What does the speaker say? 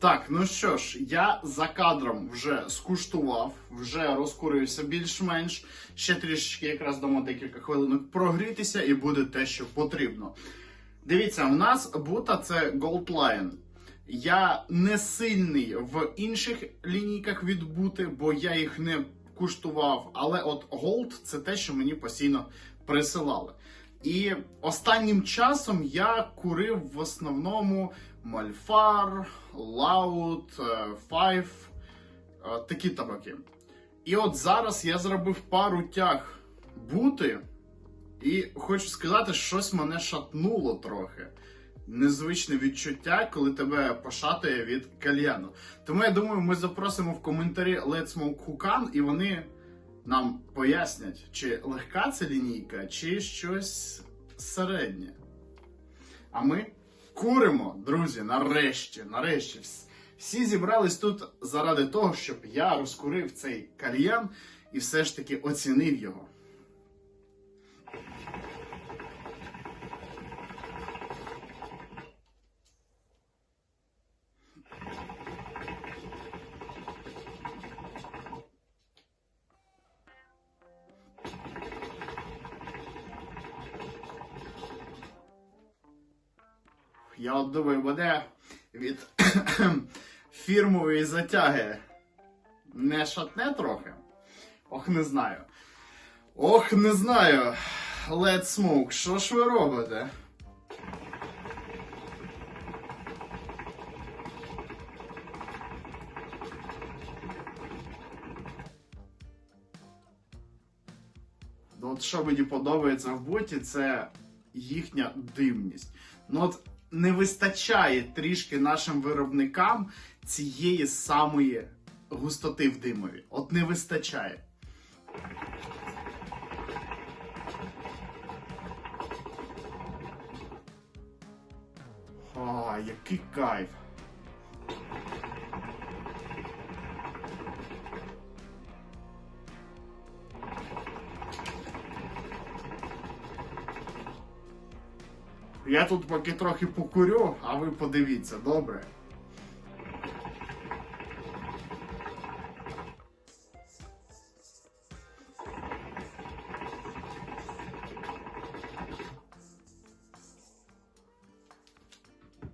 Так, ну що ж, я за кадром вже скуштував, вже розкурився більш-менш. Ще трішечки якраз дамо декілька хвилинок прогрітися і буде те, що потрібно. Дивіться, у нас бута це Gold Lion. Я не сильний в інших лінійках від бути, бо я їх не куштував. Але от Gold це те, що мені постійно присилали. І останнім часом я курив в основному Мальфар, Лаут, Файв, такі табаки. І от зараз я зробив пару тяг бути, і хочу сказати, щось мене шатнуло трохи. Незвичне відчуття, коли тебе пошатує від кальяну. Тому я думаю, ми запросимо в коментарі Let's Smoke Hukan, і вони нам пояснять, чи легка це лінійка, чи щось середнє. А ми куримо, друзі, нарешті, нарешті. Всі зібрались тут заради того, щоб я розкурив цей кальян і все ж таки оцінив його. Я от думаю, мене від фірмової затяги не шатне трохи. Ох, не знаю. Ох, не знаю. Let's Smoke, що ж ви робите? Ну, От що мені подобається в боті, це їхня димність. Ну от не вистачає трішки нашим виробникам цієї самої густоти в димові. От не вистачає. А, який кайф. Я тут поки трохи покурю, а ви подивіться, добре?